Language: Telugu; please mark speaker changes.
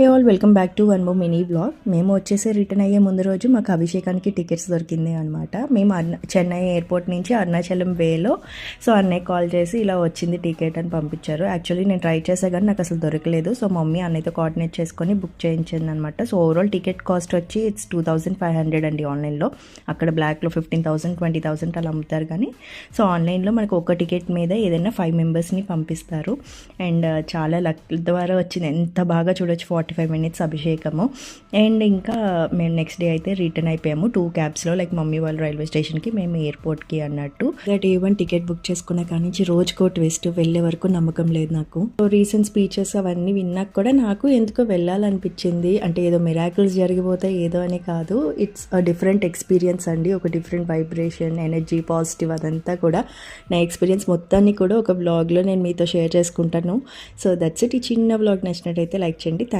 Speaker 1: Hey all welcome back to one more mini blog మేము వచ్చేసి రిటర్న్ అయ్యే ముందు రోజు మాకు అభిషేకానికి టికెట్స్ దొరికింది అనమాట మేము అరుణ చెన్నై ఎయిర్పోర్ట్ నుంచి అరుణాచలం వేలో సో అన్నయ్య కాల్ చేసి ఇలా వచ్చింది టికెట్ అని పంపించారు. యాక్చువల్లీ నేను ట్రై చేసా కానీ నాకు అసలు దొరకలేదు. సో మమ్మీ అన్నయ్యతో కోఆర్డినేట్ చేసుకొని బుక్ చేయించింది అనమాట సో ఓవరాల్ టికెట్ కాస్ట్ వచ్చి it's two thousand five hundred అండి ఆన్లైన్లో అక్కడ బ్లాక్లో ఫిఫ్టీన్ థౌసండ్ ట్వంటీ థౌసండ్ అలా అమ్ముతారు కానీ సో ఆన్లైన్లో మనకు ఒక టికెట్ మీద ఏదైనా ఫైవ్ మెంబర్స్ని పంపిస్తారు. అండ్ uh, చాలా లక్ ద్వారా వచ్చింది. ఎంత బాగా చూడొచ్చు ఫార్టీ ఫైవ్ మినిట్స్ అభిషేకము. అండ్ ఇంకా మేము నెక్స్ట్ డే అయితే రిటర్న్ అయిపోయాము. టూ క్యాబ్స్లో లైక్ మమ్మీ వాళ్ళు రైల్వే స్టేషన్కి మేము ఎయిర్పోర్ట్కి అన్నట్టు. దట్ ఈవెన్ టికెట్ బుక్ చేసుకున్న కానీ నుంచి రోజుకో ట్విస్ట్ వెళ్ళే వరకు నమ్మకం లేదు నాకు. సో రీసెంట్ స్పీచెస్ అవన్నీ విన్నాక కూడా నాకు ఎందుకో వెళ్ళాలనిపించింది. అంటే ఏదో మిరాకిల్స్ జరిగిపోతాయి ఏదో అని కాదు. ఇట్స్ అ డిఫరెంట్ ఎక్స్పీరియన్స్ అండి. ఒక డిఫరెంట్ వైబ్రేషన్ ఎనర్జీ పాజిటివ్ అదంతా కూడా. నా ఎక్స్పీరియన్స్ మొత్తాన్ని కూడా ఒక బ్లాగ్లో నేను మీతో షేర్ చేసుకుంటాను. సో దట్స్ ఇట్ ఈ చిన్న బ్లాగ్ నచ్చినట్టయితే లైక్ చేయండి. థ్యాంక్